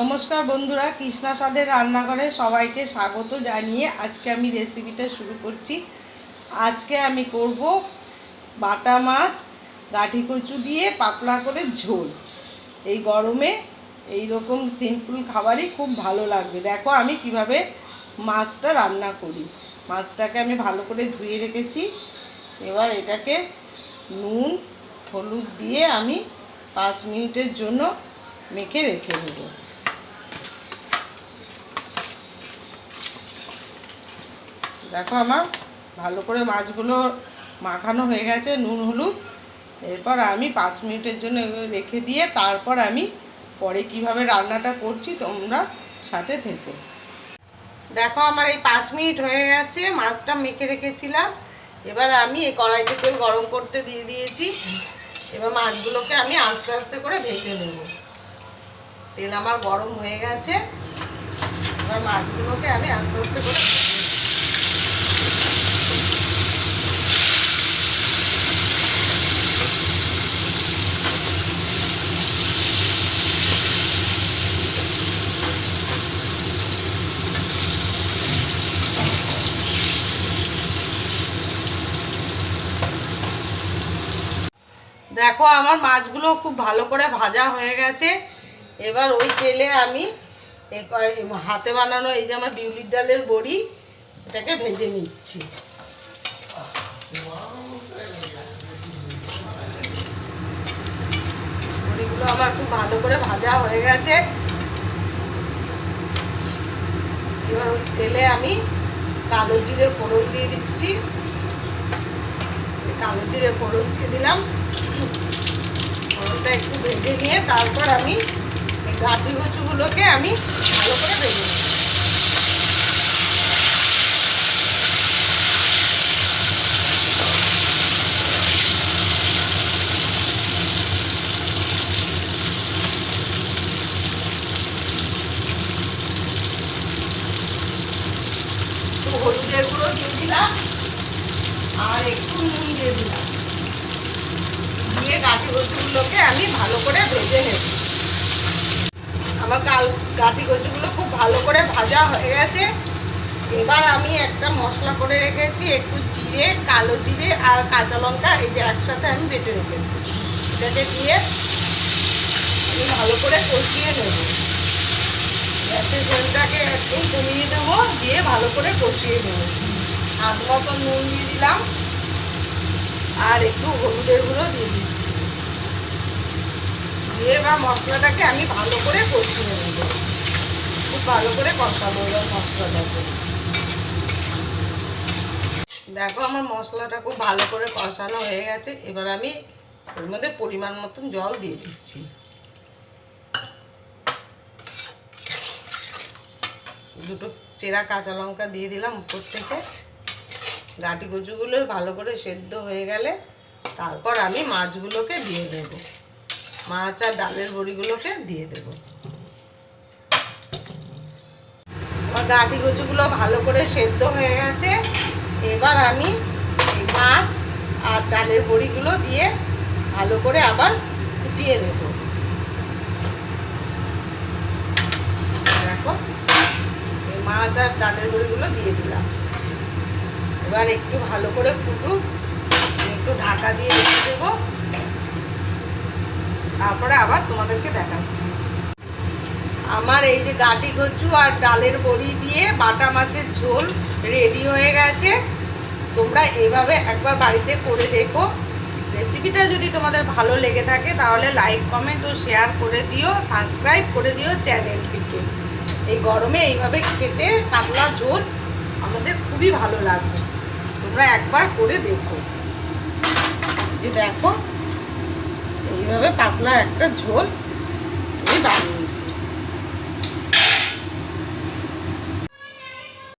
নমস্কার বন্ধুরা, কৃষ্ণা স্বাদের রান্নাঘরে সবাইকে স্বাগত জানিয়ে আজকে আমি রেসিপিটা শুরু করছি। আজকে আমি করব বাটা মাছ, গাঠি কচু দিয়ে পাতলা করে ঝোল। এই গরমে এই রকম সিম্পল খাবারই খুব ভালো লাগবে। দেখো আমি কীভাবে মাছটা রান্না করি। মাছটাকে আমি ভালো করে ধুয়ে রেখেছি। এবার এটাকে নুন, হলুদ দিয়ে আমি পাঁচ মিনিটের জন্য মেখে রেখে দেবো। দেখো আমার, ভালো করে মাছগুলো মাখানো হয়ে গেছে, নুন, হলুদ। এরপর আমি পাঁচ মিনিটের জন্য রেখে দিয়ে তারপর আমি পরে কীভাবে রান্নাটা করছি তোমরা সাথে থেকো। দেখো আমার এই পাঁচ মিনিট হয়ে গেছে, মাছটা মেখে রেখেছিলাম। এবার আমি এই কড়াইতে তেল গরম করতে দিয়ে দিয়েছি। এবার মাছগুলোকে আমি আস্তে আস্তে করে ভেজে নেব। তেল আমার গরম হয়ে গেছে। এবার মাছগুলোকে আমি আস্তে আস্তে করে দেখো, আমার মাছগুলো খুব ভালো করে ভাজা হয়ে গেছে। এবার ওই তেলে আমি হাতে বানানো এই যে আমার বিউলির ডালের বড়ি, এটাকে ভেজে নিচ্ছি। বড়িগুলো আমার খুব ভালো করে ভাজা হয়ে গেছে। এবার ওই তেলে আমি কালো জিরে ফোড়ন দিয়ে দিচ্ছি। কালো জিরে ফোড়ন দিয়ে দিলাম। ফোড়নটা একটু ভেজে নিয়ে তারপর আমি গাঁটি কচুগুলোকে আমি ভালো করে ভেজে হলুদের গুঁড়ো দিয়ে দিলাম আর একটু নুন দিয়ে দিলাম। কচুগুলোকে আমি ভালো করে ভেজে নেব। আমার কাল গাঠি কচুগুলো খুব ভালো করে ভাজা হয়ে গেছে। এবার আমি একটা মশলা করে রেখেছি, একটু জিরে, কালো জিরে আর কাঁচা লঙ্কা, এই একসাথে আমি বেটে রেখেছি। এটাকে দিয়ে আমি ভালো করে কষিয়ে নেব। গ্যাসের জলটাকে একটু কমিয়ে দেবো, দিয়ে ভালো করে কষিয়ে নেব। হাত মতো নুন দিয়ে দিলাম। আর একটু হলুদের গুঁড়ো দিয়ে দিচ্ছি। এবার মশলাটাকে আমি ভালো করে কষিয়ে নেব। খুব ভালো করে কষাবো এবার মশলাটাকে। দেখো আমার মশলাটা খুব ভালো করে কষানো হয়ে গেছে। এবার আমি এর মধ্যে পরিমাণ মতন জল দিয়ে দিচ্ছি। দুটো চেরা কাঁচা লঙ্কা দিয়ে দিলাম উপর থেকে। গাটি কচুগুলো ভালো করে সেদ্ধ হয়ে গেলে তারপর আমি মাছগুলোকে দিয়ে দেব। মাছ আর ডালের বড়িগুলোকে দিয়ে দেব। আমার গাটি কচুগুলো ভালো করে সেদ্ধ হয়ে গেছে। এবার আমি মাছ আর ডালের বড়িগুলো দিয়ে ভালো করে আবার ফুটিয়ে নেব। দেখো, এই মাছ আর ডালের বড়িগুলো দিয়ে দিলাম। এবার একটু ভালো করে ফুটুক, একটু ঢাকা দিয়ে রেখে দেবো। তারপরে আবার তোমাদেরকে দেখাচ্ছি। আমার এই যে গাটি কচু আর ডালের বড়ি দিয়ে বাটা মাছের ঝোল রেডি হয়ে গেছে। তোমরা এভাবে একবার বাড়িতে করে দেখো। রেসিপিটা যদি তোমাদের ভালো লেগে থাকে, তাহলে লাইক কমেন্ট ও শেয়ার করে দিও সাবস্ক্রাইব করে দিও চ্যানেলটিকে। এই গরমে এইভাবে খেতে পাতলা ঝোল আমাদের খুবই ভালো লাগবে। তোমরা একবার করে দেখো। যে দেখো এইভাবে পাতলা একটা ঝোল আমি বানিয়েছি